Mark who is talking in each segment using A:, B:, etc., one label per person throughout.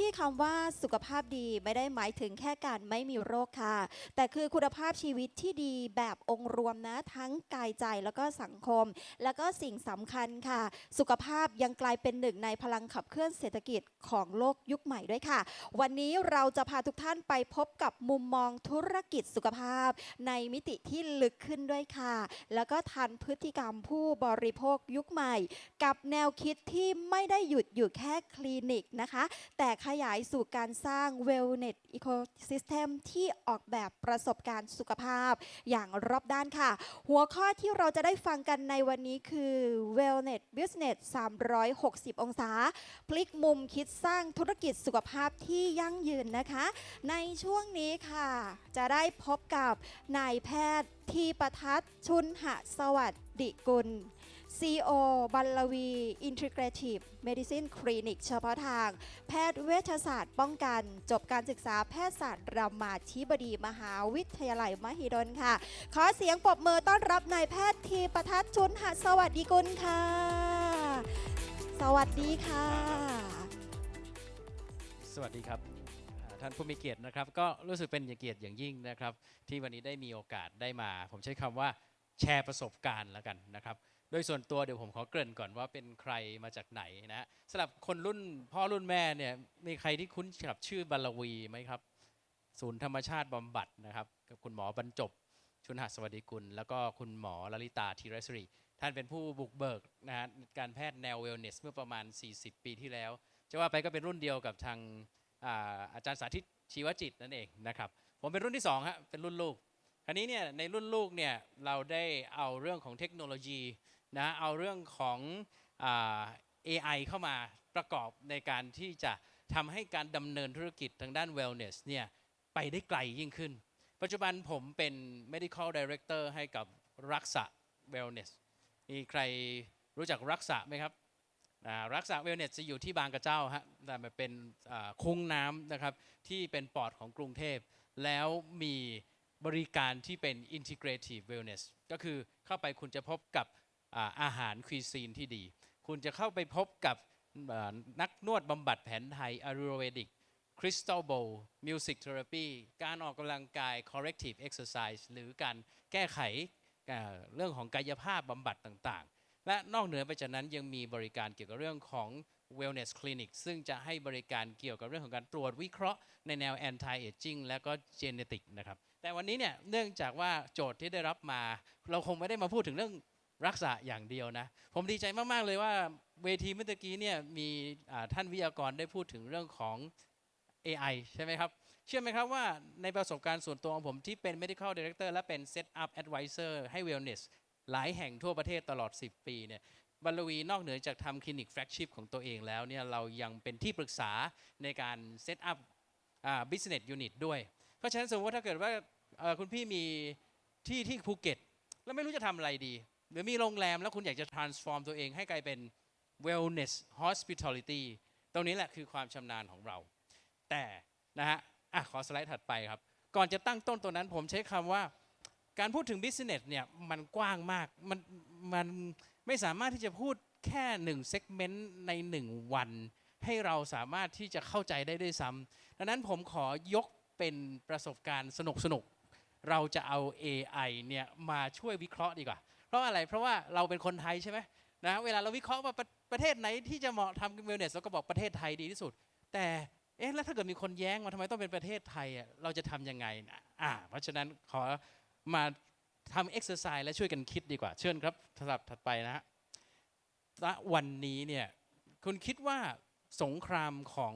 A: ที่คำว่าสุขภาพดีไม่ได้หมายถึงแค่การไม่มีโรคค่ะ แต่คือคุณภาพชีวิตที่ดีแบบองค์รวมนะ ทั้งกายใจแล้วก็สังคม แล้วก็สิ่งสำคัญค่ะ สุขภาพยังกลายเป็นหนึ่งในพลังขับเคลื่อนเศรษฐกิจของโลกยุคใหม่ด้วยค่ะ วันนี้เราจะพาทุกท่านไปพบกับมุมมองธุรกิจสุขภาพ ในมิติที่ลึกขึ้นด้วยค่ะ แล้วก็ทันพฤติกรรมผู้บริโภคยุคใหม่ กับแนวคิดที่ไม่ได้หยุดอยู่แค่คลินิกนะคะ แต่ขยายสู่การสร้าง Wellness Ecosystem ที่ออกแบบประสบการณ์สุขภาพอย่างรอบด้านค่ะ หัวข้อที่เราจะได้ฟังกันในวันนี้คือ Wellness Business 360 องศา พลิกมุมคิดสร้างธุรกิจสุขภาพที่ยั่งยืนนะคะ ในช่วงนี้ค่ะ จะได้พบกับนายแพทย์ทีประทัศน์ชุนหะสวัสดิกุล CO บัลลวี Integrative Medicine Clinic เฉพาะทาง แพทย์เวชศาสตร์ป้องกัน จบการศึกษาแพทยศาสตร์รามาธิบดีมหาวิทยาลัยมหิดลค่ะ ขอเสียงปรบมือต้อนรับนายแพทย์ทีประทัศน์ชุนหสวัสดิกุลค่ะ สวัสดีค่ะ
B: สวัสดีครับท่านผู้มีเกียรตินะครับ ก็รู้สึกเป็นเกียรติอย่างยิ่งนะครับ ที่วันนี้ได้มีโอกาสได้มา ผมใช้คำว่าแชร์ประสบการณ์แล้วกันนะครับ โดยส่วนตัวเดี๋ยวผมขอเกริ่นก่อนว่าเป็นใครมาจากไหนนะสำหรับคนรุ่นพ่อรุ่นแม่เนี่ยมีใครที่คุ้นกับชื่อบรรลวีไหมครับ ศูนย์ธรรมชาติบำบัดนะครับกับคุณหมอบรรจบชุนหัสวัสดิกุล แล้วก็คุณหมอลลิตาธีรศรีท่านเป็นผู้บุกเบิกนะฮะการแพทย์แนวเวลเนสเมื่อประมาณ 40 ปีที่แล้ว จะว่าไปก็เป็นรุ่นเดียวกับทางอาอาจารย์สาธิตชีวจิตนั่นเองนะครับผมเป็นรุ่นที่2ฮะเป็นรุ่นลูกคราวนี้เนี่ยในรุ่นลูกเนี่ยเราได้เอาเรื่องของเทคโนโลยี นะเอาเรื่องของอ AI เข้ามาประกอบในการที่จะทำให้การดำเนินธุรกิจทางด้าน wellness เนี่ยไปได้ไกลยิ่งขึ้น ปัจจุบันผมเป็น medical director ให้กับรักษา wellness มีใครรู้จักรักษาไหมครับรักษา wellness จะอยู่ที่บางกระเจ้าฮะแต่มันเป็นคุ้งน้ำนะครับที่เป็นปอดของกรุงเทพ แล้วมีบริการที่เป็น integrative wellness ก็คือเข้าไปคุณจะพบกับ อาหารคุยซีนที่ดี คุณจะเข้าไปพบกับนักนวดบำบัดแผนไทยอายุรเวดิกคริสตัลโบว์มิวสิกเทอราปีการออกกำลังกาย corrective exercise หรือการแก้ไขเอ่อเรื่องของกายภาพบำบัดต่างๆ และนอกเหนือไปจากนั้นยังมีบริการเกี่ยวกับเรื่องของ wellness clinic ซึ่งจะให้บริการเกี่ยวกับเรื่องของการตรวจวิเคราะห์ในแนว anti aging และก็ genetic นะครับ แต่วันนี้เนี่ยเนื่องจากว่าโจทย์ที่ได้รับมา เราคงไม่ได้มาพูดถึงเรื่อง รักษาอย่างเดียวนะ ผมดีใจมาก ๆ เลยว่าเวทีเมื่อกี้เนี่ยมีท่านวิทยากรได้พูดถึงเรื่องของ AI ใช่ไหมครับ เชื่อไหมครับว่าในประสบการณ์ส่วนตัวของผมที่เป็น medical director และเป็น set up advisor ให้ wellness หลายแห่งทั่วประเทศตลอด 10 ปีเนี่ยบรรลวีนอกเหนือจากทำคลินิกแฟลกชิพของตัวเองแล้วเนี่ยเรายังเป็นที่ปรึกษาในการ set up อ่า business unit ด้วย เพราะฉะนั้นสมมติว่าถ้าเกิดว่าคุณพี่มีที่ที่ภูเก็ต แล้วไม่รู้จะทำอะไรดี หรือมีโรงแรมแล้วคุณอยากจะ transform ตัวเองให้กลายเป็น wellness hospitality ตรงนี้แหละคือความชำนาญของเรา แต่นะฮะอะขอสไลด์ถัดไปครับ ก่อนจะตั้งต้นตัวนั้นผมใช้คำว่า การพูดถึง business เนี่ยมันกว้างมาก มันมันไม่สามารถที่จะพูดแค่หนึ่งเซกเมนต์ในหนึ่งวัน ให้เราสามารถที่จะเข้าใจได้ด้วยซ้ำดังนั้นผมขอยกเป็นประสบการณ์สนุกสนุกๆเราจะเอา AI เนี่ยมาช่วยวิเคราะห์ดีกว่า เพราะอะไรเพราะว่าเราเป็นคนไทยใช่ไหมนะเวลาเราวิเคราะห์ว่าประเทศไหนที่จะเหมาะทำเวลเนสเราก็บอกประเทศไทยดีที่สุด แต่เอ๊ะแล้วถ้าเกิดมีคนแย้งมาทำไมต้องเป็นประเทศไทยอะเราจะทำยังไงนะอ่าเพราะฉะนั้นขอมาทำเอ็กซ์ไซส์และช่วยกันคิดดีกว่า เชิญครับสำหรับถัดไปนะฮะวันนี้เนี่ยคุณคิดว่าสงครามของ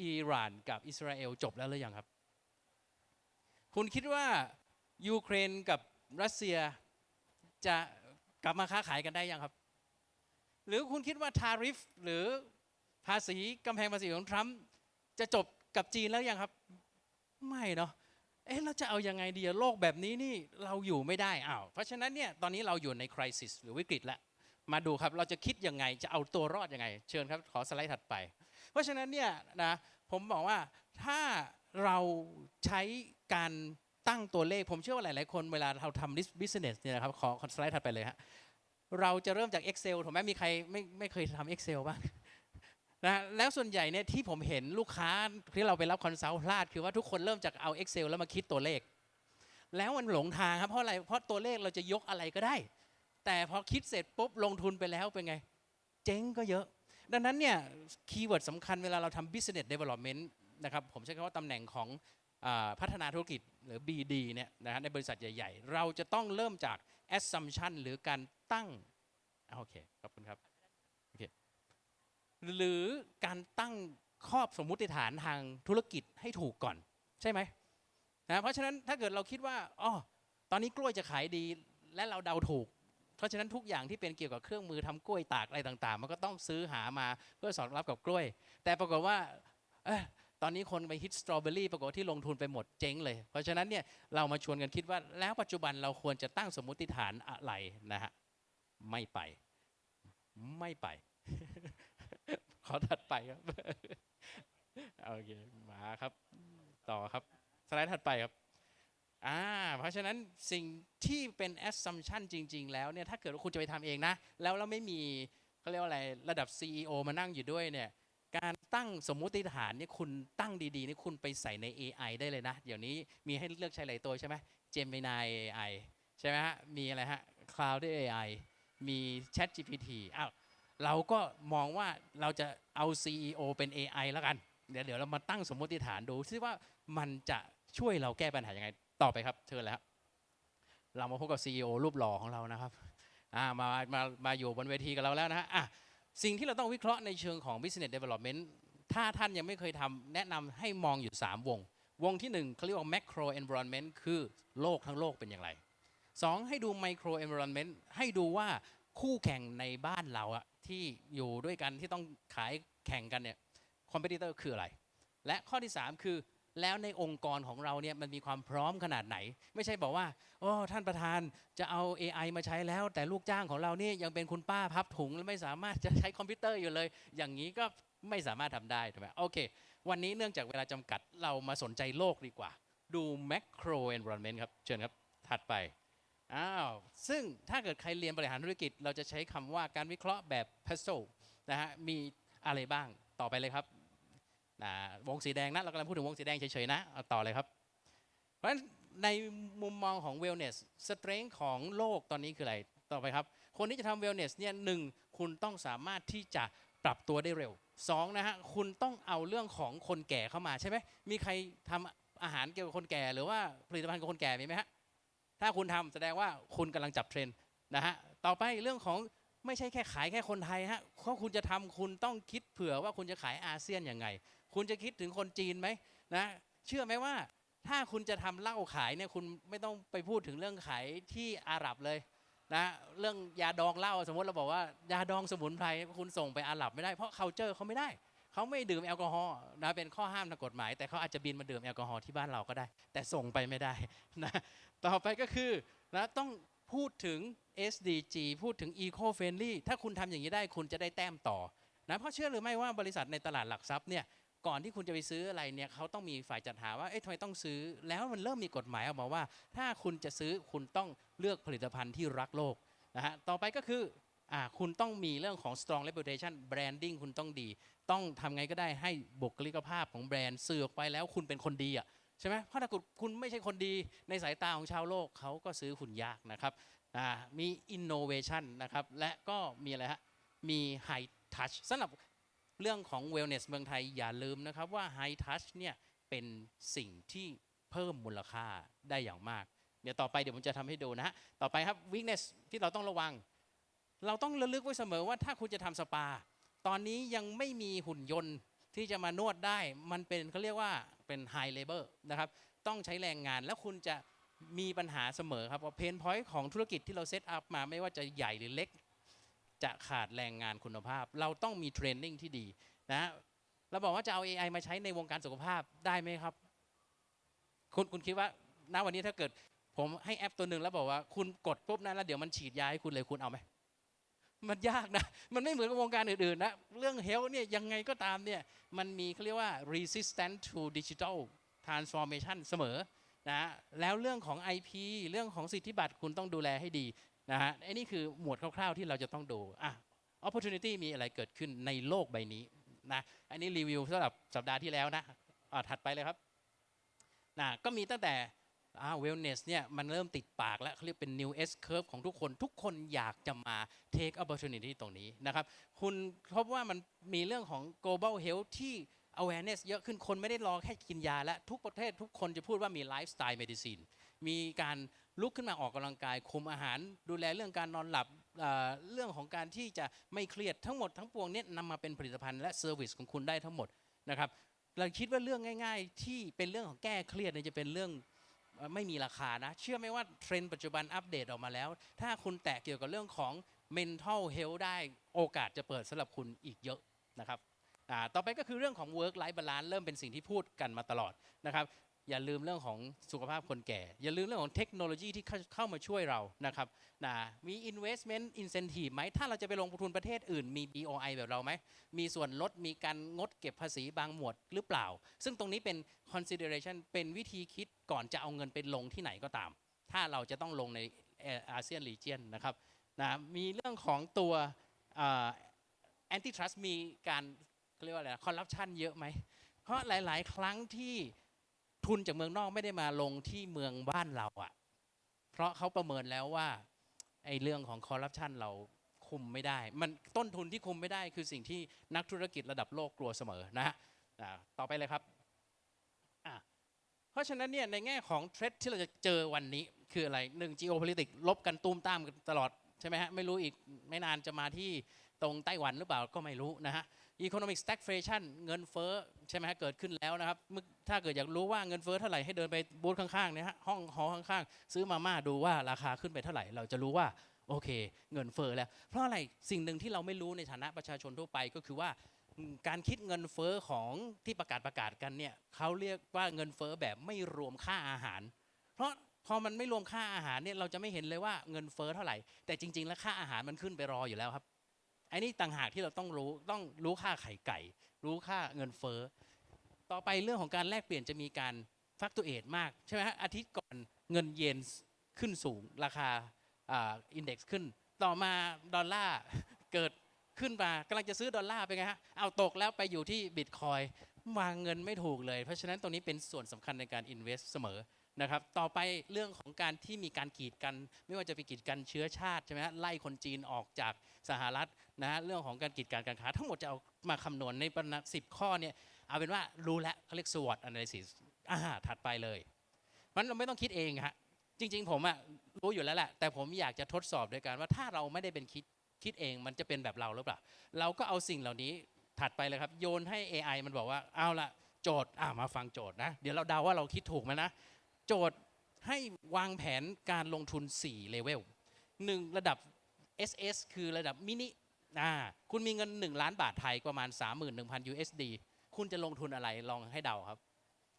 B: อิหร่านกับอิสราเอลจบแล้วหรือยังครับ คุณคิดว่ายูเครนกับรัสเซีย จะกลับมาค้าขายกันได้ยังครับ หรือคุณคิดว่าทาริฟหรือภาษีกำแพงภาษีของทรัมป์จะจบกับจีนแล้วยังครับ ไม่เนาะเอ๊ะเราจะเอายังไงดีอะโลกแบบนี้นี่เราอยู่ไม่ได้อ้าวเพราะฉะนั้นเนี่ยตอนนี้เราอยู่ในคริสิสหรือวิกฤตแล้วมาดูครับเราจะคิดยังไงจะเอาตัวรอดยังไง เชิญครับขอสไลด์ถัดไป เพราะฉะนั้นเนี่ยนะผมบอกว่าถ้าเราใช้การ ตั้งตัวเลข ผมเชื่อว่าหลาย ๆ คนเวลาเราทำ business เนี่ยนะครับ ขอขอนสไลด์ถัดไปเลยฮะเราจะเริ่มจาก Excel ถูกไหมมีใครไม่ไม่เคยทำ Excel บ้างนะแล้วส่วนใหญ่เนี่ยที่ผมเห็นลูกค้าที่เราไปรับคอนซัลท์พลาด คือว่าทุกคนเริ่มจากเอา Excel แล้วมาคิดตัวเลข แล้วมันหลงทางครับเพราะอะไรเพราะตัวเลขเราจะยกอะไรก็ได้ แต่พอคิดเสร็จปุ๊บลงทุนไปแล้วเป็นไง เจ๊งก็เยอะ ดังนั้นเนี่ยคีย์เวิร์ดสำคัญเวลาเราทำ business development นะครับผมใช้คำว่าตำแหน่งของ พัฒนาธุรกิจหรือ BD เนี่ยนะฮะในบริษัทใหญ่ ๆ เราจะต้องเริ่มจาก assumption หรือการตั้งโอเคขอบคุณครับโอเคหรือการตั้งครอบสมมุติฐานทางธุรกิจให้ถูกก่อน ใช่ไหมนะเพราะฉะนั้นถ้าเกิดเราคิดว่าอ๋อตอนนี้กล้วยจะขายดีและเราเดาถูก เพราะฉะนั้นทุกอย่างที่เป็นเกี่ยวกับเครื่องมือทำกล้วยตากอะไรต่าง ๆ มันก็ต้องซื้อหามาเพื่อสอดรับกับกล้วย แต่ปรากฏว่า ตอนนี้คนไปฮิตสตรอเบอรี่ปรากฏว่าที่ลงทุนไปหมดเจ๊งเลย เพราะฉะนั้นเนี่ยเรามาชวนกันคิดว่าแล้วปัจจุบันเราควรจะตั้งสมมุติฐานอะไรนะฮะไม่ไป ไม่ไป ขอถัดไปครับโอเคมาครับ ต่อครับสไลด์ถัดไปครับอ่าเพราะฉะนั้นสิ่งที่เป็น assumption จริง ๆ แล้วเนี่ยถ้าเกิดว่าคุณจะไปทำเองนะ แล้วเราไม่มีเขาเรียกว่าอะไรระดับ CEO มานั่งอยู่ด้วยเนี่ย การตั้งสมมุติฐานเนี่ยคุณตั้งดีๆนี่คุณไปใส่ใน AI ได้เลยนะ เดี๋ยวนี้มีให้เลือกใช้หลายตัวใช่ไหม Gemini AI ใช่ไหมฮะ มีอะไรฮะ Cloud AI มี Chat GPT อ้าวเราก็มองว่าเราจะเอา CEO เป็น AI แล้วกัน เดี๋ยวเดี๋ยวเรามาตั้งสมมติฐานดูซิว่ามันจะช่วยเราแก้ปัญหายังไง ต่อไปครับ เชิญแล้วเรามาพบกับ CEO รูปหล่อของเรานะครับ อ่า มา มา มาอยู่บนเวทีกับเราแล้วนะฮะอะ สิ่งที่เราต้องวิเคราะห์ในเชิงของ business development ถ้าท่านยังไม่เคยทำแนะนำให้มองอยู่ 3 วง วงที่ 1เขาเรียกว่า macro environment คือโลกทั้งโลกเป็นอย่างไร 2 ให้ดู micro environment ให้ดูว่าคู่แข่งในบ้านเราอะที่อยู่ด้วยกันที่ต้องขายแข่งกันเนี่ย competitor คืออะไร และข้อที่ 3 คือ แล้วในองค์กรของเราเนี่ยมันมีความพร้อมขนาดไหน ไม่ใช่บอกว่าโอ้ท่านประธานจะเอา AI มาใช้แล้ว แต่ลูกจ้างของเราเนี่ยยังเป็นคุณป้าพับถุงและไม่สามารถจะใช้คอมพิวเตอร์อยู่เลย อย่างนี้ก็ไม่สามารถทำได้ถูกไหมโอเค วันนี้เนื่องจากเวลาจำกัดเรามาสนใจโลกดีกว่า ดู macro environment ครับ เชิญครับ ถัดไปอ้าวซึ่งถ้าเกิดใครเรียนบริหารธุรกิจ เราจะใช้คำว่าการวิเคราะห์แบบ p e s t l นะฮะมีอะไรบ้างต่อไปเลยครับ วงสีแดงนะเรากำลังพูดถึงวงสีแดงเฉยๆนะเอาต่อเลยครับ เพราะฉะนั้นในมุมมองของ wellness strength ของโลกตอนนี้คืออะไร ต่อไปครับ คนที่จะทำ wellness เนี่ยหนึ่งคุณต้องสามารถที่จะปรับตัวได้เร็วสองนะฮะคุณต้องเอาเรื่องของคนแก่เข้ามาใช่ไหมมีใครทำอาหารเกี่ยวกับคนแก่ หรือว่าผลิตภัณฑ์กับคนแก่มีไหมฮะถ้าคุณทำแสดงว่าคุณกำลังจับเทรนด์นะฮะต่อไปเรื่องของไม่ใช่แค่ขายแค่คนไทยฮะเพราะคุณจะทำคุณต้องคิดเผื่อว่าคุณจะขายอาเซียนยังไง คุณจะคิดถึงคนจีนไหมนะเชื่อไหมว่าถ้าคุณจะทำเหล้าขายเนี่ยคุณไม่ต้องไปพูดถึงเรื่องขายที่อาหรับเลยนะเรื่องยาดองเหล้าสมมติเราบอกว่ายาดองสมุนไพรคุณส่งไปอาหรับไม่ได้เพราะ culture เขาไม่ได้เขาไม่ดื่มแอลกอฮอล์นะเป็นข้อห้ามทางกฎหมาย แต่เขาอาจจะบินมาดื่มแอลกอฮอล์ที่บ้านเราก็ได้ แต่ส่งไปไม่ได้นะต่อไปก็คือนะต้องพูดถึง SDG พูดถึง Eco Friendly ถ้าคุณทำอย่างนี้ได้คุณจะได้แต้มต่อนะเพราะเชื่อหรือไม่ว่าบริษัทในตลาดหลักทรัพย์เนี่ย ก่อนที่คุณจะไปซื้ออะไรเนี่ยเขาต้องมีฝ่ายจัดหาว่าเอ๊ะทำไมต้องซื้อ แล้วมันเริ่มมีกฎหมายออกมาว่า ถ้าคุณจะซื้อคุณต้องเลือกผลิตภัณฑ์ที่รักโลกนะฮะต่อไปก็คืออ่าคุณต้องมีเรื่องของ strong reputation branding คุณต้องดี ต้องทำไงก็ได้ให้บุคลิกภาพของแบรนด์สื่อออกไปแล้วคุณเป็นคนดีอะใช่ไหมเพราะถ้าคุณคุณไม่ใช่คนดีในสายตาของชาวโลกเขาก็ซื้อคุณยากนะครับอ่ามี innovation นะครับและก็มีอะไรฮะมี high touch สำหรับ เรื่องของ wellness เมืองไทยอย่าลืมนะครับว่า high touch เนี่ยเป็นสิ่งที่เพิ่มมูลค่าได้อย่างมาก เดี๋ยวต่อไปเดี๋ยวผมจะทำให้ดูนะฮะต่อไปครับ weakness ที่เราต้องระวัง เราต้องระลึกไว้เสมอว่าถ้าคุณจะทำสปา ตอนนี้ยังไม่มีหุ่นยนต์ที่จะมานวดได้ มันเป็นเขาเรียกว่าเป็น high labor นะครับต้องใช้แรงงานแล้วคุณจะมีปัญหาเสมอครับว่าเพนพอยต์ของธุรกิจที่เราเซตอัพมาไม่ว่าจะใหญ่หรือเล็ก จะขาดแรงงานคุณภาพ เราต้องมีเทรนนิ่งที่ดีนะเราบอกว่าจะเอา AI มาใช้ในวงการสุขภาพได้ไหมครับ คุณคุณคิดว่าณวันนี้ถ้าเกิด ผมให้แอปตัวหนึ่งแล้วบอกว่าคุณกดปุ๊บนะแล้วเดี๋ยวมันฉีดยาให้คุณเลยคุณเอาไหมมันยากนะ มันไม่เหมือนกับวงการอื่นๆนะ เรื่องเฮลเนี่ยยังไงก็ตามเนี่ย มันมีเขาเรียกว่า resistant to digital transformation เสมอนะฮะแล้วเรื่องของ IP เรื่องของสิทธิบัตรคุณต้องดูแลให้ดี นะฮะไอ้นี่คือหมวดคร่าวๆที่เราจะต้องดูอะ opportunity มีอะไรเกิดขึ้นในโลกใบนี้นะอันนี้รีวิวสำหรับสัปดาห์ที่แล้วนะอ่าถัดไปเลยครับนะก็มีตั้งแต่อ่า wellness เนี่ยมันเริ่มติดปากแล้วเขาเรียกเป็น new S curve ของทุกคน ทุกคนอยากจะมา take opportunity ตรงนี้นะครับ คุณพบว่ามันมีเรื่องของ global health ที่ awareness เยอะขึ้นคนไม่ได้รอแค่กินยาแล้วทุกประเทศทุกคนจะพูดว่ามี lifestyle medicine มีการลุกขึ้นมาออกกำลังกาย คุมอาหาร ดูแลเรื่องการนอนหลับเรื่องของการที่จะไม่เครียดทั้งหมดทั้งปวงเนี้นำมาเป็นผลิตภัณฑ์และเซอร์วิสของคุณได้ทั้งหมดนะครับเราคิดว่าเรื่องง่าย ๆ ที่เป็นเรื่องของแก้เครียดเนี่ยจะเป็นเรื่องไม่มีราคานะเชื่อไหมว่าเทรนด์ปัจจุบันอัปเดตออกมาแล้ว ถ้าคุณแตะเกี่ยวกับเรื่องของ mental health ได้โอกาสจะเปิดสำหรับคุณอีกเยอะนะครับ ต่อไปก็คือเรื่องของ work life balance เริ่มเป็นสิ่งที่พูดกันมาตลอดนะครับอย่าลืมเรื่องของสุขภาพคนแก่ อย่าลืมเรื่องของเทคโนโลยีที่เข้ามาช่วยเรานะครับนะมี investment incentive ไหม ถ้าเราจะไปลงทุนประเทศอื่น มี BOI แบบเราไหม มีส่วนลด มีการงดเก็บภาษีบางหมวดหรือเปล่า ซึ่งตรงนี้เป็น consideration เป็นวิธีคิดก่อนจะเอาเงินไปลงที่ไหนก็ตาม ถ้าเราจะต้องลงในอาเซียนรีเจียนนะครับนะมีเรื่องของตัวแอนตี้ทรัสมีการ เรียกว่าอะไรคอร์รัปชันเยอะไหม เพราะหลาย ๆ ครั้งที่ทุนจากเมืองนอกไม่ได้มาลงที่เมืองบ้านเราอะ่ะ เพราะเขาประเมินแล้วว่าไอ้เรื่องของคอร์รัปชันเราคุมไม่ได้ มันต้นทุนที่คุมไม่ได้คือสิ่งที่นักธุรกิจระดับโลกกลัวเสมอนะฮะต่อไปเลยครับ เพราะฉะนั้นเนี่ยในแง่ของเทรดที่เราจะเจอวันนี้คืออะไรหนึ่ง geopolitics ลบกันตูมตามกันตลอดใช่ไหมฮะไม่รู้อีกไม่นานจะมาที่ตรงไต้หวันหรือเปล่าก็ไม่รู้นะฮะ economic stagflation เงินเฟ้อใช่ไหมฮะเกิดขึ้นแล้วนะครับมึกถ้าเกิดอยากรู้ว่าเงินเฟ้อเท่าไหร่ให้เดินไปบูธข้างๆเนี่ยฮะห้องหอข้างๆ ซื้อมาม่าดูว่าราคาขึ้นไปเท่าไหร่ เราจะรู้ว่าโอเค เงินเฟ้อแล้ว เพราะอะไรสิ่งหนึ่งที่เราไม่รู้ในฐานะประชาชนทั่วไปก็คือว่าการคิดเงินเฟ้อของที่ประกาศประกาศกันเนี่ยเขาเรียกว่าเงินเฟ้อแบบไม่รวมค่าอาหาร เพราะพอมันไม่รวมค่าอาหารเนี่ยเราจะไม่เห็นเลยว่าเงินเฟ้อเท่าไหร่ แต่จริง ๆ แล้วค่าอาหารมันขึ้นไปรออยู่แล้วครับ อ้นี่ต่างหากที่เราต้องรู้ต้องรู้ค่าไข่ไก่ รู้ค่าเงินเฟ้อต่อไปเรื่องของการแลกเปลี่ยนจะมีการฟักตัวเอทมากใช่ไหมฮะอาทิตย์ก่อนเงินเยนขึ้นสูงราคาอินเด็กซ์ขึ้น ต่อมาดอลลาร์เกิดขึ้นมากำลังจะซื้อดอลลาร์เป็นไงฮะเอาตกแล้วไปอยู่ที่บิตคอยวางเงินไม่ถูกเลย เพราะฉะนั้นตรงนี้เป็นส่วนสำคัญในการอินเวสต์เสมอนะครับต่อไปเรื่องของการที่มีการกีดกัน ไม่ว่าจะไปกีดกันเชื้อชาติใช่ไหมฮะไล่คนจีนออกจากสหรัฐ นะฮะเรื่องของการกีดการการค้า ทั้งหมดจะเอามาคำนวณในประมาณสิบข้อเนี่ยเอาเป็นว่ารู้แล้วเขาเรียก SWOT analysis อ่าถัดไปเลยมันเราไม่ต้องคิดเองฮะจริง ๆ ผมอะรู้อยู่แล้วแหละแต่ผมอยากจะทดสอบโดยการว่าถ้าเราไม่ได้เป็นคิดคิดเองมันจะเป็นแบบเราหรือเปล่า เราก็เอาสิ่งเหล่านี้ถัดไปเลยครับ โยนให้ AI มันบอกว่าเอาละโจทย์อ่ามาฟังโจทย์นะ เดี๋ยวเราเดาว่าเราคิดถูกไหมนะ โจทย์ให้วางแผนการลงทุน4เลเวลหนึ่งระดับ SS คือระดับมินิ อ่าคุณมีเงิน 1 ล้านบาทไทยประมาณ 31,000 USD คุณจะลงทุนอะไรลองให้เดาครับ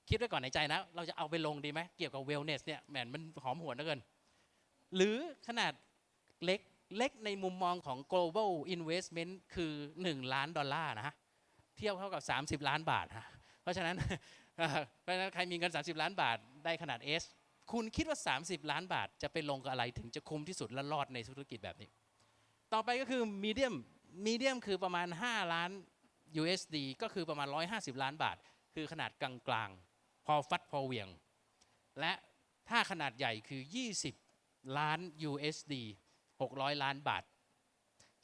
B: คิดไว้ก่อนในใจนะ เราจะเอาไปลงดีไหมเกี่ยวกับ wellness เนี่ยแหมมันหอมหวนเหลือเกิน หรือขนาดเล็กเล็กในมุมมองของ global investment คือ 1 ล้านดอลลาร์นะฮะเทียบเท่ากับ 30 ล้านบาทฮะเพราะฉะนั้นเพราะฉะนั้นใครมีเงิน 30 ล้านบาทได้ขนาด S คุณคิดว่า 30 ล้านบาทจะไปลงกับอะไรถึงจะคุ้มที่สุดและรอดในธุรกิจแบบนี้ ต่อไปก็คือมีเดียมมีเดียมคือประมาณ 5 ล้าน USD ก็คือประมาณ 150 ล้านบาท คือขนาดกลางๆ พอฟัดพอเหวียง และถ้าขนาดใหญ่คือ 20 ล้าน USD 600 ล้านบาท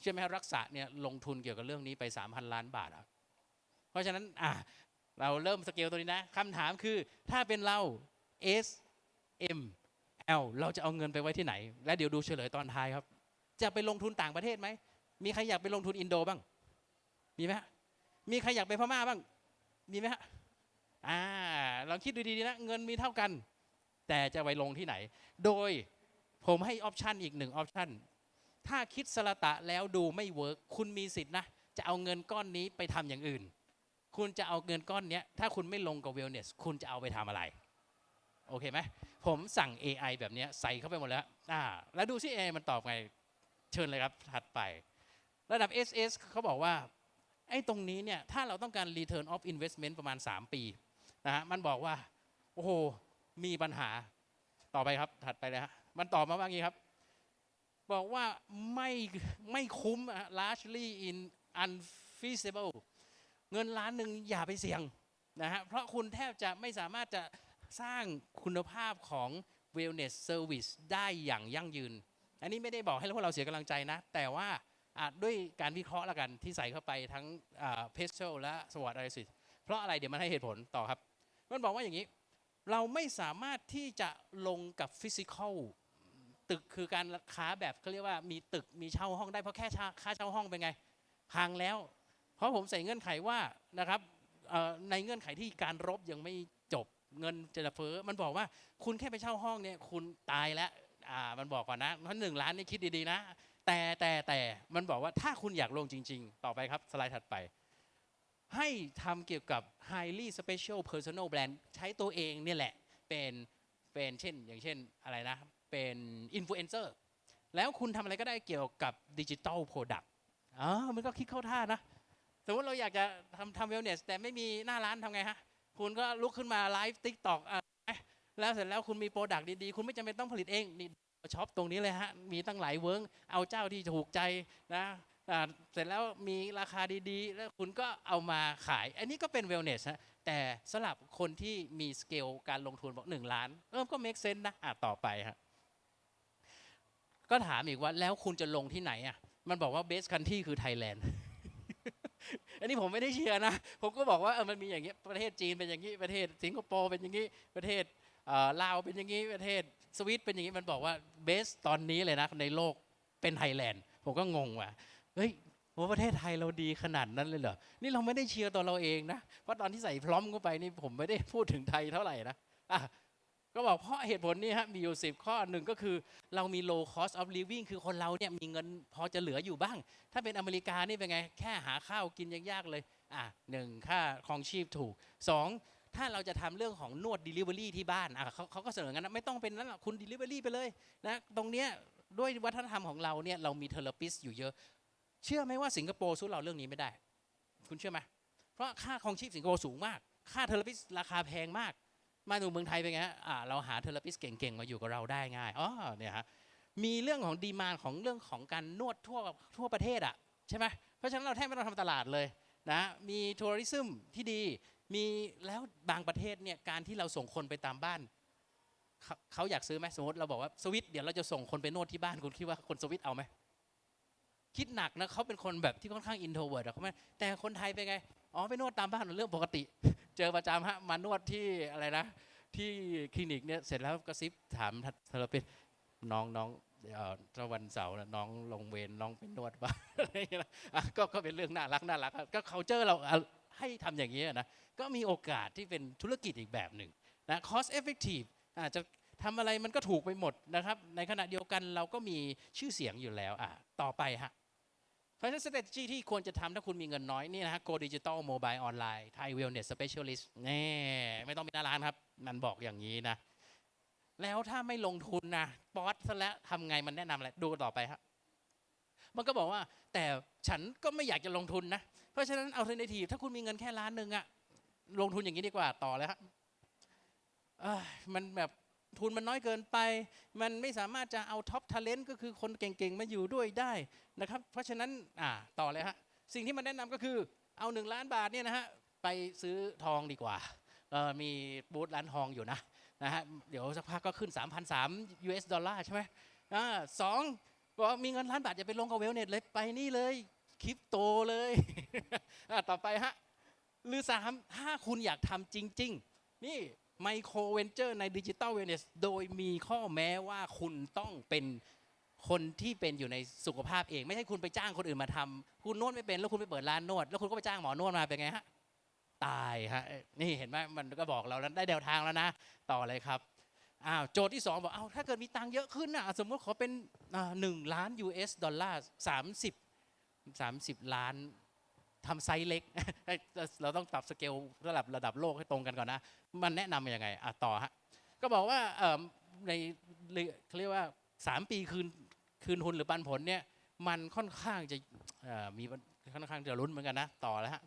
B: ใช่ไหมครับรักษาเนี่ยลงทุนเกี่ยวกับเรื่องนี้ไป 3,000 ล้านบาทครับเพราะฉะนั้นอะเราเริ่มสเกลตัวนี้นะคำถามคือถ้าเป็นเรา S M L เราจะเอาเงินไปไว้ที่ไหน และเดี๋ยวดูเฉลยตอนท้ายครับ จะไปลงทุนต่างประเทศไหม มีใครอยากไปลงทุนอินโดบ้าง มีไหมฮะมีใครอยากไปพม่าบ้าง มีไหมฮะอ่าลองคิดดูดีๆนะ เงินมีเท่ากัน แต่จะไปลงที่ไหน โดยผมให้ออปชันอีกหนึ่งออปชันถ้าคิดสละตะแล้วดูไม่เวิร์กคุณมีสิทธินะ จะเอาเงินก้อนนี้ไปทำอย่างอื่น คุณจะเอาเงินก้อนเนี้ยถ้าคุณไม่ลงกับเวลเนสคุณจะเอาไปทำอะไร โอเคไหม ผมสั่ง AI แบบเนี้ยใส่เข้าไปหมดแล้วอ่าแล้วดูซิ AI มันตอบไง เชิญเลยครับถัดไป ระดับ SS เขาบอกว่าไอ้ตรงนี้เนี่ยถ้าเราต้องการ return of investment ประมาณ 3 ปีนะฮะมันบอกว่า โอ้โห มีปัญหาต่อไปครับถัดไปเลยฮะมันตอบมาว่างี้ครับ บอกว่าไม่ไม่คุ้มอะ largely in unfeasible เงินล้านหนึ่งอย่าไปเสี่ยงนะฮะเพราะคุณแทบจะไม่สามารถจะสร้างคุณภาพของ wellness service ได้อย่างยั่งยืน อันนี้ไม่ได้บอกให้พวกเราเสียกำลังใจนะ แต่ว่าด้วยการวิเคราะห์ละกันที่ใส่เข้าไปทั้งเพสเชลและสวอตไอซิเพราะอะไรเดี๋ยวมันให้เหตุผลต่อครับ มันบอกว่าอย่างนี้ เราไม่สามารถที่จะลงกับฟิสิกอลตึกคือการค้าแบบเขาเรียกว่ามีตึกมีเช่าห้องได้เพราะแค่ค่าเช่าห้องเป็นไงพังแล้ว เพราะผมใส่เงื่อนไขว่านะครับในเงื่อนไขที่การรบยังไม่จบเงินจะเฟ้อมันบอกว่าคุณแค่ไปเช่าห้องเนี่ยคุณตายแล้ว อ่ามันบอกก่อนนะเพราะหนึ่งล้านนี่คิดดีๆนะ แต่แต่แต่มันบอกว่าถ้าคุณอยากลงจริง ๆ ต่อไปครับสไลด์ถัดไป ให้ทำเกี่ยวกับ highly special personal brand ใช้ตัวเองเนี่ยแหละเป็นเป็นเช่น อย่างเช่นอะไรนะ เป็นอินฟลูเอนเซอร์แล้วคุณทำอะไรก็ได้เกี่ยวกับดิจิ t a ลโปรดักต์อ๋อมันก็คิดเข้าท่านะสมมติเราอยากจะทำทำเวลเนสแต่ไม่มีหน้าร้านทำไงฮะ คุณก็ลุกขึ้นมาไลฟ์ติ๊กต็อก แล้วเสร็จแล้วคุณมีโปรดักต์ดีๆ คุณไม่จำเป็นต้องผลิตเองนี่ช็อปตรงนี้เลยฮะ มีตั้งหลายเวิร์กเอาเจ้าที่ถูกใจนะเสร็จแล้วมีราคาดีๆ แล้วคุณก็เอามาขาย อันนี้ก็เป็นเวลเนสฮะแต่สำหรับคนที่มีสเกลการลงทุนบอกหนึ่งล้านเออก็ make sense นะอะต่อไปฮะก็ถามอีกว่าแล้วคุณจะลงที่ไหนอะมันบอกว่าเบสคันที่คือไทยแลนด์อันนี้ผมไม่ได้เชียร์นะ ผมก็บอกว่าเออมันมีอย่างนี้ยประเทศจีนเป็นอย่างนี้ประเทศสิงคโปร์เป็นอย่างนี้ประเทศ ลาวเป็นอย่างนี้ประเทศสวิตเป็นอย่างนี้มันบอกว่าเบสตอนนี้เลยนะในโลกเป็นไทยแลนด์ผมก็งงว่ะเฮ้ยว่าประเทศไทยเราดีขนาดนั้นเลยเหรอ นี่เราไม่ได้เชียร์ตัวเราเองนะ เพราะตอนที่ใส่พร้อมเข้าไปนี่ผมไม่ได้พูดถึงไทยเท่าไหร่นะอะก็บอกเพราะเหตุผลนี้ฮะมีอยู่สิบข้อหนึ่งก็คือ เรามี low cost of living คือคนเราเนี่ยมีเงินพอจะเหลืออยู่บ้าง ถ้าเป็นอเมริกานี่เป็นไง แค่หาข้าวกินยังยากเลย อะหนึ่งค่าครองชีพถูกสอง ถ้าเราจะทำเรื่องของนวด Delivery ที่บ้านเขาเขาก็เสนองั้นนะไม่ต้องเป็นนั้นหรอกคุณ Delivery ไปเลยนะตรงเนี้ยด้วยวัฒนธรรมของเราเนี่ยเรามีเทอร์ปิสอยู่เยอะ เชื่อไหมว่าสิงคโปร์สู้เราเรื่องนี้ไม่ได้ คุณเชื่อไหมเพราะค่าครองชีพสิงคโปร์สูงมาก ค่าเทอร์ปิสราคาแพงมาก มาดูเมืองไทยเป็นไงฮะอ่าเราหาเทอร์ปิสเก่งๆมาอยู่กับเราได้ง่ายอ๋อเนี่ยฮะมีเรื่องของดีมานของเรื่องของการนวดทั่วทั่วประเทศอะใช่ไหมเพราะฉะนั้นเราแทบไม่ต้องทำตลาดเลยนะมีทัวริซึมที่ดี มีแล้วบางประเทศเนี่ยการที่เราส่งคนไปตามบ้านเขาอยากซื้อไหมสมมติเราบอกว่าสวิตเดี๋ยวเราจะส่งคนไปนวดที่บ้านคุณคิดว่าคนสวิตเอาไหมคิดหนักนะเขาเป็นคนแบบที่ค่อนข้างอินโทรเวิร์ดเขาไม่แต่คนไทยเป็นไงอ๋อไปนวดตามบ้านเป็นเรื่องปกติ เจอประจำฮะมานวดที่อะไรนะที่คลินิกเนี่ยเสร็จแล้วกระซิบถามเทเลปิสน้องน้องเอ่อถ้าวันเสาร์น้องลงเวรน้องเป็นนวดบ้างอะไรอย่างเงี้ยก็ก็เป็นเรื่องน่ารักน่ารักก็เขาเจอเรา ให้ทำอย่างนี้นะก็มีโอกาสที่เป็นธุรกิจอีกแบบหนึ่งนะ cost effective อาจจะทำอะไรมันก็ถูกไปหมดนะครับ ในขณะเดียวกันเราก็มีชื่อเสียงอยู่แล้วอะต่อไปฮะเพราะฉะนั้น strategy ที่ควรจะทำถ้าคุณมีเงินน้อยนี่นะฮะ go digital mobile online Thai wellness specialist แน่ไม่ต้องมีหน้าร้านครับ มันบอกอย่างนี้นะ แล้วถ้าไม่ลงทุนนะป๊อตซะแล้วทำไงมันแนะนำอะไรดูต่อไปครับมันก็บอกว่าแต่ฉันก็ไม่อยากจะลงทุนนะ ราะฉะนั้น alternative ถ้าคุณมีเงินแค่ล้านหนึ่งอะลงทุนอย่างนี้ดีกว่าต่อเลยครับมันแบบทุนมันน้อยเกินไป มันไม่สามารถจะเอาท็อปท a เลนต์ก็คือคนเก่งๆ มาอยู่ด้วยได้นะครับ เพราะฉะนั้นอ่าต่อเลยฮะสิ่งที่มันแนะนำก็คือเอาหนึ่งล้านบาทเนี่ยนะฮะไปซื้อทองดีกว่ามีบูธร้านทองอยู่นะนะฮะเดี๋ยวสักพักก็ขึ้น3,003 US ดอลลาร์ใช่ไหมอ่าสองบอกมีเงินล้านบาทอย่าไปลงกับเวลเน็ตเลยไปนี่เลย คริปโตเลยต่อไปฮะหรือสามถ้าคุณอยากทำจริง ๆ นี่ไมโครเวนเจอร์ในดิจิ t a ลเวลเนสโดยมีข้อแม้ว่าคุณต้องเป็นคนที่เป็นอยู่ในสุขภาพเอง ไม่ใช่คุณไปจ้างคนอื่นมาทำคุณนวดไม่เป็นแล้วคุณไปเปิดร้านนวด แล้วคุณก็ไปจ้างหมอนวดมาเป็นไงฮะตายฮะนี่เห็นไหมมันก็บอกเราแล้วได้แนวทางแล้วนะ ต่อเลยครับอ้าวโจทย์ที่สองบอกเอาถ้าเกิดมีตังค์เยอะขึ้นนะสมมติขอเป็นหนึ่งล้าน US ดอลลาร์สามสิบสามสิบล้านทำไซส์เล็ก เราต้องปรับสเกลระดับระดับโลกให้ตรงกันก่อนนะ มันแนะนำยังไงอะต่อฮะก็บอกว่าในเขาเรียกว่าสามปีคืนคืนทุนหรือปันผลเนี่ยมันค่อนข้างจะมีค่อนข้างจะลุ้นเหมือนกันนะ ต่อแล้วฮะ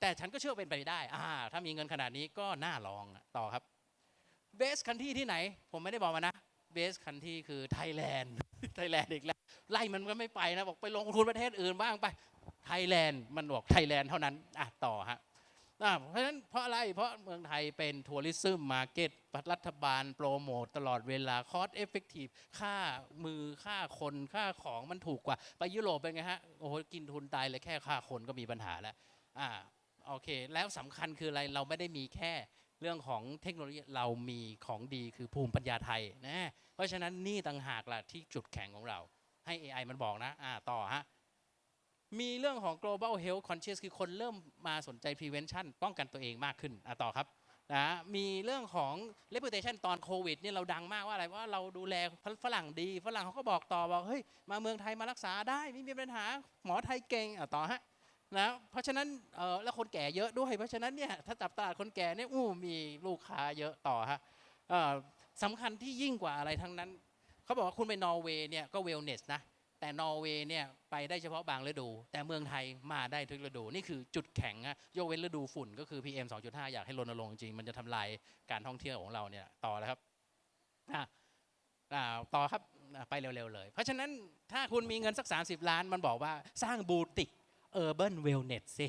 B: แต่ฉันก็เชื่อเป็นไปได้อ่าถ้ามีเงินขนาดนี้ก็น่าลองต่อครับเบสคันที่ที่ไหน ผมไม่ได้บอกมานะเบสคันที่คือไทยแลนด์ไทยแลนด์อีกแล้ว ไล่มันก็ไม่ไปนะบอกไปลงทุนประเทศอื่นบ้างไปไทยแลนด์มันบอกไทยแลนด์เท่านั้นอะต่อฮะเพราะฉะนั้นเพราะอะไรเพราะเมืองไทยเป็นทัวริซึมมาร์เก็ตรัฐบาลโปรโมตตลอดเวลาคอสเอฟเฟกตีฟค่ามือค่าคนค่าของมันถูกกว่า ไปยุโรปเป็นไงฮะโอ้โหกินทุนตายเลยแค่ค่าคนก็มีปัญหาแล้วอ่าโอเค แล้วสำคัญคืออะไรเราไม่ได้มีแค่เรื่องของเทคโนโลยีเรามีของดีคือภูมิปัญญาไทยนะเพราะฉะนั้นนี่ต่างหากล่ะที่จุดแข็งของเรา ให้ AI มันบอกนะอ่าต่อฮะ มีเรื่องของ global health conscious คือคนเริ่มมาสนใจ prevention ป้องกันตัวเองมากขึ้นอะต่อครับนะมีเรื่องของ reputation ตอนโควิดเนี่ยเราดังมากว่าอะไรว่าเราดูแลฝรั่งดี ฝรั่งเขาก็บอกต่อบอกเฮ้ยมาเมืองไทยมารักษาได้ไม่มีปัญหาหมอไทยเก่งอะต่อฮะนะเพราะฉะนั้นเออแล้วคนแก่เยอะด้วย เพราะฉะนั้นเนี่ยถ้าจับตลาดคนแก่เนี่ยอู้มีลูกค้าเยอะต่อฮะเอ่อสำคัญที่ยิ่งกว่าอะไรทั้งนั้น เขาบอกว่าคุณไปนอร์เวย์เนี่ยก็ wellness นะ แต่นอร์เวย์เนี่ยไปได้เฉพาะบางฤดู แต่เมืองไทยมาได้ทุกฤดู นี่คือจุดแข็งอะยกเว้นฤดูฝุ่นก็คือ PM 2.5 อยากให้รณรงค์จริง มันจะทำลายการท่องเที่ยวของเราเนี่ยต่อแล้วครับอ่าต่อครับไปเร็วๆเลย เพราะฉะนั้นถ้าคุณมีเงินสัก 30 ล้านมันบอกว่าสร้างบูติก Urban Wellness สิ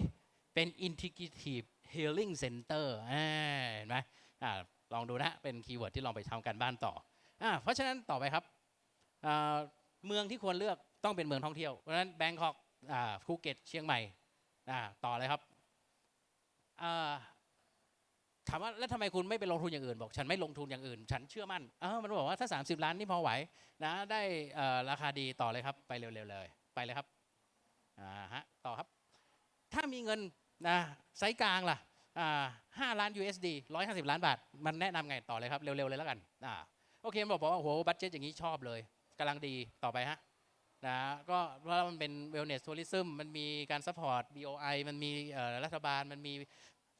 B: เป็น Integrative Healing Center อ่าเห็นไหมลองดูนะ เป็นคีย์เวิร์ดที่ลองไปทำกันบ้านต่อ อ่าเพราะฉะนั้นต่อไปครับเมืองที่ควรเลือกต้องเป็นเมืองท่องเที่ยวเพราะฉะนั้นแบงคอกภูเก็ตเชียงใหม่อ่าต่อเลยครับอ่าถามว่าแล้วทำไมคุณไม่ไปลงทุนอย่างอื่นบอก ฉันไม่ลงทุนอย่างอื่น ฉันเชื่อมั่นอ้าวมันบอกว่าถ้า 30 ล้านนี่พอไหวนะได้ราคาดีต่อเลยครับ ไปเร็วๆเลยไปเลยครับอ่าฮะต่อครับ ถ้ามีเงินนะไซส์กลางล่ะอ่าห้าล้าน USD 150 ล้านบาท มันแนะนำไงต่อเลยครับ เร็วๆเลยแล้วกันอ่า โอเคมันบอกว่าโหบัตเจ็ตอย่างนี้ชอบเลยกำลังดีต่อไปฮะนะก็เพราะมันเป็น wellness tourism มันมีการ support BOI มันมีรัฐบาลมันมี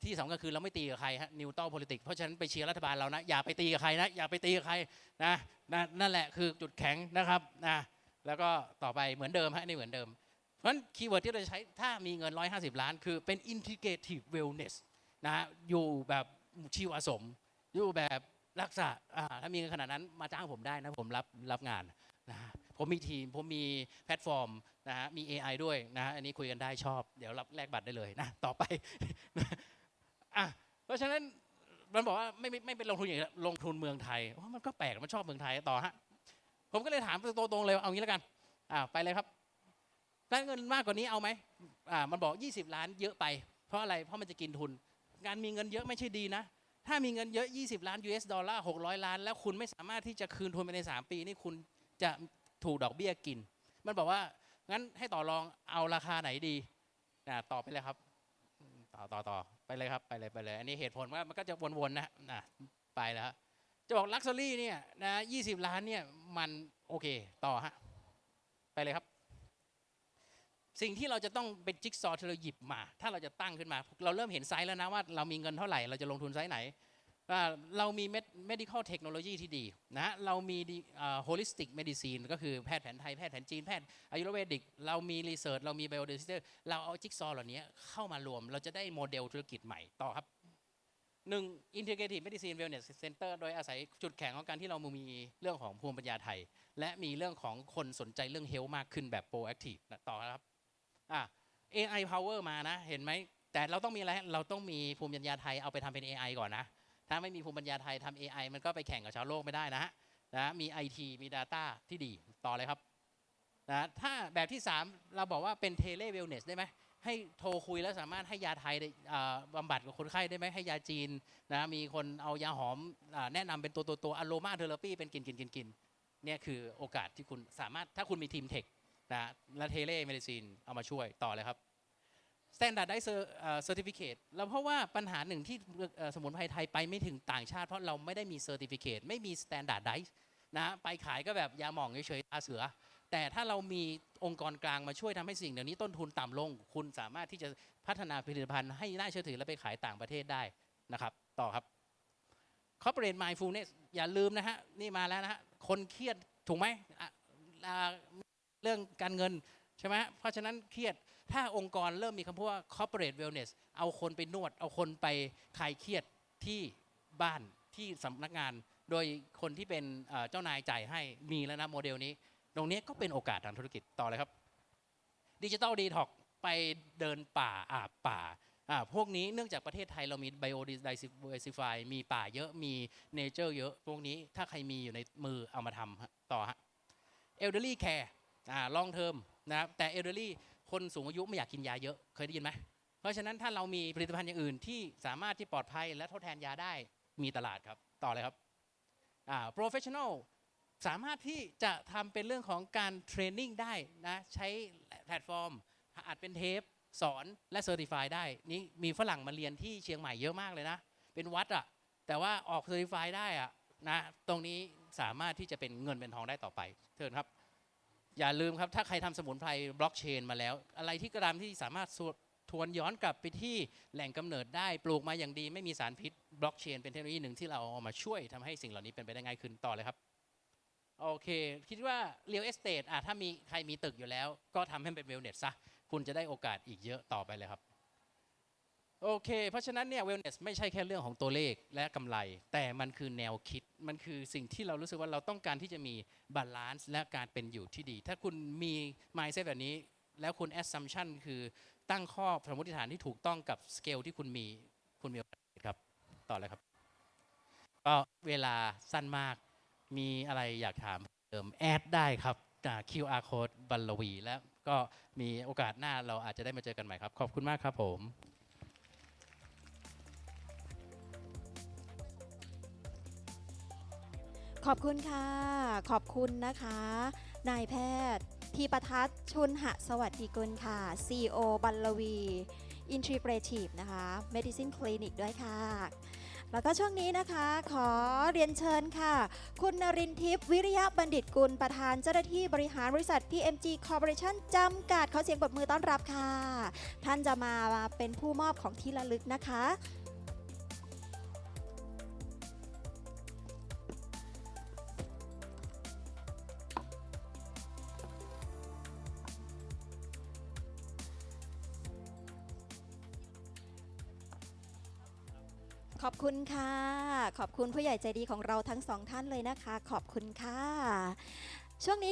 B: ที่สำคัญคือเราไม่ตีกับใครฮะ neutral politics เพราะฉะนั้นไปเชียร์รัฐบาลเรานะอย่าไปตีกับใครนะอย่าไปตีกับใครนะนะนั่นแหละคือจุดแข็งนะครับนะแล้วก็ต่อไปเหมือนเดิมฮะนี่เหมือนเดิม เพราะฉะนั้นคีย์เวิร์ดที่เราจะใช้ถ้ามีเงิน 150 ล้าน คือเป็น integrative wellness นะอยู่แบบชีวสม อยู่แบบ รักษาถ้ามีเงินขนาดนั้นมาจ้างผมได้นะผมรับรับงานนะผมมีทีมผมมีแพลตฟอร์มนะฮะมี AI ด้วยนะฮะอันนี้คุยกันได้ชอบ เดี๋ยวรับแลกบัตรได้เลยนะต่อไปอะเพราะฉะนั้นมันบอกว่าไม่ไม่ไม่เป็นลงทุนอย่างนี้ลงทุนเมืองไทยมันก็แปลกมันชอบเมืองไทยต่อฮะผมก็เลยถามตรงๆเลยเอางี้แล้วกันอ่าไปเลยครับได้เงินมากกว่านี้เอาไหมอ่ามันบอก 20 ล้านเยอะไป เพราะอะไรเพราะมันจะกินทุน การมีเงินเยอะไม่ใช่ดีนะ ถ้ามีเงินเยอะ 20 ล้าน US ดอลลาร์ 600 ล้าน แล้วคุณไม่สามารถที่จะคืนทุนภายใน 3 ปี นี่คุณจะถูกดอกเบี้ยกิน มันบอกว่า งั้นให้ต่อรองเอาราคาไหนดีนะต่อไปเลยครับ ต่อต่อต่อไปเลยครับ ไปเลยไปเลย อันนี้เหตุผลว่ามันก็จะวนๆนะนะไปแล้วจะบอกลักซ์รี่เนี่ยนะ20ล้านเนี่ยมันโอเคต่อฮะไปเลยครับ สิ่งที่เราจะต้องเป็นจิ๊กซอว์ที่เราหยิบมา ถ้าเราจะตั้งขึ้นมา เราเริ่มเห็นไซส์แล้วนะว่าเรามีเงินเท่าไหร่เราจะลงทุนไซส์ไหนว่าเรามี medical technology ที่ดีนะเรามี holistic medicine ก็คือแพทย์แผนไทย แพทย์แผนจีน แพทย์อายุรเวดิก เรามี research เรามี biodiversity เราเอาจิ๊กซอว์เหล่านี้เข้ามารวม เราจะได้โมเดลธุรกิจใหม่ต่อครับหนึ่ง integrative medicine wellness center โดยอาศัยจุดแข็งของการที่เรามีเรื่องของภูมิปัญญาไทย และมีเรื่องของคนสนใจเรื่อง health มากขึ้นแบบ proactive ต่อครับ อะ AI power มานะ เห็นไหม แต่เราต้องมีอะไร เราต้องมีภูมิปัญญาไทยเอาไปทำเป็น AI ก่อนนะ ถ้าไม่มีภูมิปัญญาไทยทำ AI มันก็ไปแข่งกับชาวโลกไม่ได้นะฮะนะ มี IT มี Data ที่ดี ต่อเลยครับนะถ้าแบบที่ 3 เราบอกว่าเป็น Tele Wellness ได้ไหมให้โทรคุยแล้วสามารถให้ยาไทยได้บำบัดกับคนไข้ได้ไหมให้ยาจีนนะมีคนเอายาหอมแนะนำเป็นตัวตัวตัวอโลมาเทอราปีเป็นกินกินกินกินเนี่ยคือโอกาสที่คุณสามารถถ้าคุณมีทีมเทค นะและเทเลเมดิซินเอามาช่วยต่อเลยครับ Standardize Certificate แล้วเพราะว่าปัญหาหนึ่งที่สมุนไพรไทยไปไม่ถึงต่างชาติเพราะเราไม่ได้มี Certificate ไม่มี Standardize นะไปขายก็แบบยาหมองเฉยๆตาเสือ แต่ถ้าเรามีองค์กรกลางมาช่วยทำให้สิ่งเหล่านี้ต้นทุนต่ำลง คุณสามารถที่จะพัฒนาผลิตภัณฑ์ให้น่าเชื่อถือและไปขายต่างประเทศได้นะครับ ต่อครับ Corporate Mindfulness อย่าลืมนะฮะ นี่มาแล้วนะฮะ คนเครียดถูกไหมอ่า เรื่องการเงินใช่ไหมเพราะฉะนั้นเครียดถ้าองค์กรเริ่มมีคำพูดว่า corporate wellness เอาคนไปนวด เอาคนไปคลายเครียดที่บ้านที่สำนักงาน โดยคนที่เป็นเจ้านายจ่ายให้มีแล้วนะโมเดลนี้ ตรงนี้ก็เป็นโอกาสทางธุรกิจต่อเลยครับดิจิ t a ลดีท็อกไปเดินป่าอาบป่าอาพวกนี้เนื่องจากประเทศไทยเรามี biodiversify มีป่าเยอะมีเนเจอร์เยอะ พวกนี้ถ้าใครมีอยู่ในมือเอามาทำต่อฮะ elderly care อ่า long term นะครับแต่ elderly คนสูงอายุไม่อยากกินยาเยอะเคยได้ยินไหมเพราะฉะนั้นถ้าเรามีผลิตภัณฑ์อย่างอื่นที่สามารถที่ปลอดภัยและทดแทนยาได้มีตลาดครับต่อเลยครับอ่า professional สามารถที่จะทำเป็นเรื่องของการเทรนนิ่งได้นะใช้แพลตฟอร์มอัดเป็นเทปสอนและเซอร์ติฟายได้นี่มีฝรั่งมาเรียนที่เชียงใหม่เยอะมากเลยนะ เป็นวัดอะแต่ว่าออกเซอร์ติฟายได้อะนะตรงนี้สามารถที่จะเป็นเงินเป็นทองได้ต่อไปเชิญครับ อย่าลืมครับ ถ้าใครทำสมุนไพรบล็อกเชนมาแล้ว อะไรที่กระดามที่สามารถทวนย้อนกลับไปที่แหล่งกำเนิดได้ปลูกมาอย่างดี ไม่มีสารพิษบล็อกเชนเป็นเทคโนโลยีหนึ่งที่เราเอามาช่วยทำให้สิ่งเหล่านี้เป็นไปได้ง่ายขึ้นต่อเลยครับ โอเค คิดว่าเรียลเอสเตดอะถ้ามีใครมีตึกอยู่แล้ว ก็ทำให้เป็นเวลเน็ตซะคุณจะได้โอกาสอีกเยอะต่อไปเลยครับ โอเค เพราะฉะนั้นเนี่ยเวลเนสไม่ใช่แค่เรื่องของตัวเลขและกำไร แต่มันคือแนวคิด มันคือสิ่งที่เรารู้สึกว่าเราต้องการที่จะมีบาลานซ์และการเป็นอยู่ที่ดี ถ้าคุณมี mindset แบบนี้ แล้วคุณ assumption คือตั้งข้อสมมติฐานที่ถูกต้องกับสเกลที่คุณมีคุณมีโอกาสครับ ต่อเลยครับ ก็เวลาสั้นมากมีอะไรอยากถามเติมแอดได้ครับจาก QR code บัลลวี แล้วก็มีโอกาสหน้าเราอาจจะได้มาเจอกันใหม่ครับ ขอบคุณมากครับผม
A: ขอบคุณค่ะ ขอบคุณนะคะ นายแพทย์ทีปทัศชุนหะสวัสดีกุลค่ะ CEO บัลลวี Integrative นะคะ Medicine Clinic ด้วยค่ะ แล้วก็ช่วงนี้นะคะ ขอเรียนเชิญค่ะ คุณนรินทิพย์วิริยะบัณฑิตกุล ประธานเจ้าหน้าที่บริหารบริษัท PMG Corporation จำกัดขอเสียงปรบมือต้อนรับค่ะ ท่านจะมาเป็นผู้มอบของที่ระลึกนะคะ อบคุณค่ะ ขอบคุณผู้ใหญ่ใจดีของเราทั้งสองท่านเลยนะคะ ขอบคุณค่ะ ช่วงนี้